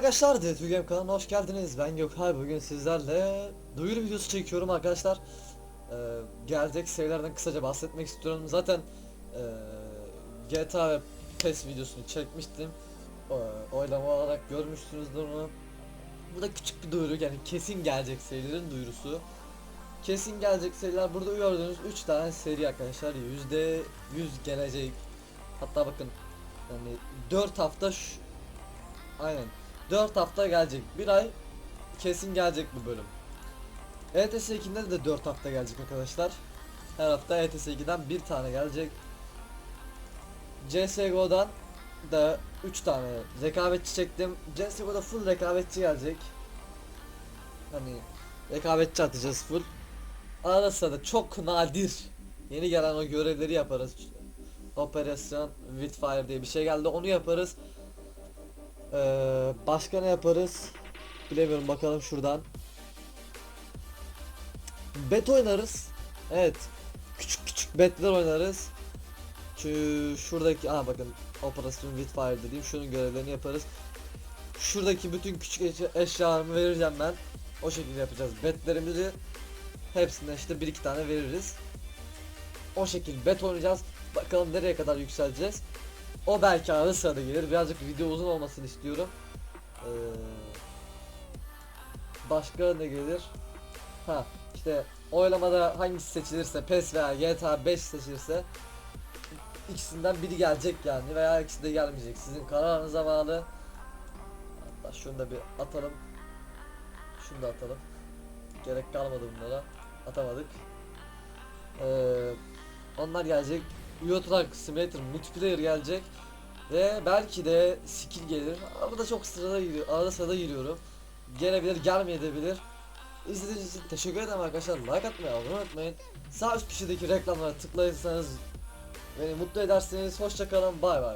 Arkadaşlar, DTV Game kanalına hoş geldiniz. Ben Gökay. Bugün sizlerle duyuru videosu çekiyorum arkadaşlar. Ee, gelecek serilerden kısaca bahsetmek istiyorum. Zaten e, GTA ve PES videosunu çekmiştim. O, oylama olarak görmüşsünüzdür onu. Bu da küçük bir duyuru yani kesin gelecek serilerin duyurusu. Kesin gelecek seriler burada gördüğünüz 3 tane seri arkadaşlar. %100 gelecek. Hatta bakın yani 4 hafta şu, Aynen. 4 hafta gelecek. Bir ay kesin gelecek bu bölüm. ETS 2'de de 4 hafta gelecek arkadaşlar. Her hafta ETS 2'den bir tane gelecek. CSGO'dan da 3 tane rekabetçi çektim. CSGO'da full rekabetçi gelecek. Hani rekabetçi atacağız full. Arada sırada çok nadir yeni gelen o görevleri yaparız. Operasyon Witfire diye bir şey geldi onu yaparız. Ee, başka ne yaparız? Bilemiyorum bakalım şuradan. Bet oynarız. Evet. Küçük küçük betler oynarız. Şu şuradaki aha bakın operasyon Witfire dediğim şunun görevlerini yaparız. Şuradaki bütün küçük eşya- eşyalarımı vereceğim ben. O şekilde yapacağız. Betlerimizi hepsinden işte bir iki tane veririz. O şekilde bet oynayacağız. Bakalım nereye kadar yükseleceğiz. O belki arada sırada gelir. Birazcık video uzun olmasını istiyorum. Ee, başka ne gelir? Ha işte oylamada hangisi seçilirse PES veya GTA 5 seçilirse ikisinden biri gelecek yani veya ikisi de gelmeyecek. Sizin kararınıza bağlı. Hatta şunu da bir atalım. Şunu da atalım. Gerek kalmadı bunlara. Atamadık. Ee, onlar gelecek. Euro Truck Simulator multiplayer gelecek. Ve belki de skill gelir. Arada çok sırada giriyor. Arada sırada giriyorum. Gelebilir, gelmeyebilir. İzlediğiniz için teşekkür ederim arkadaşlar. Like atmayı, abone unutmayın. Sağ üst köşedeki reklamlara tıklayırsanız beni mutlu edersiniz. Hoşçakalın. Bay bay.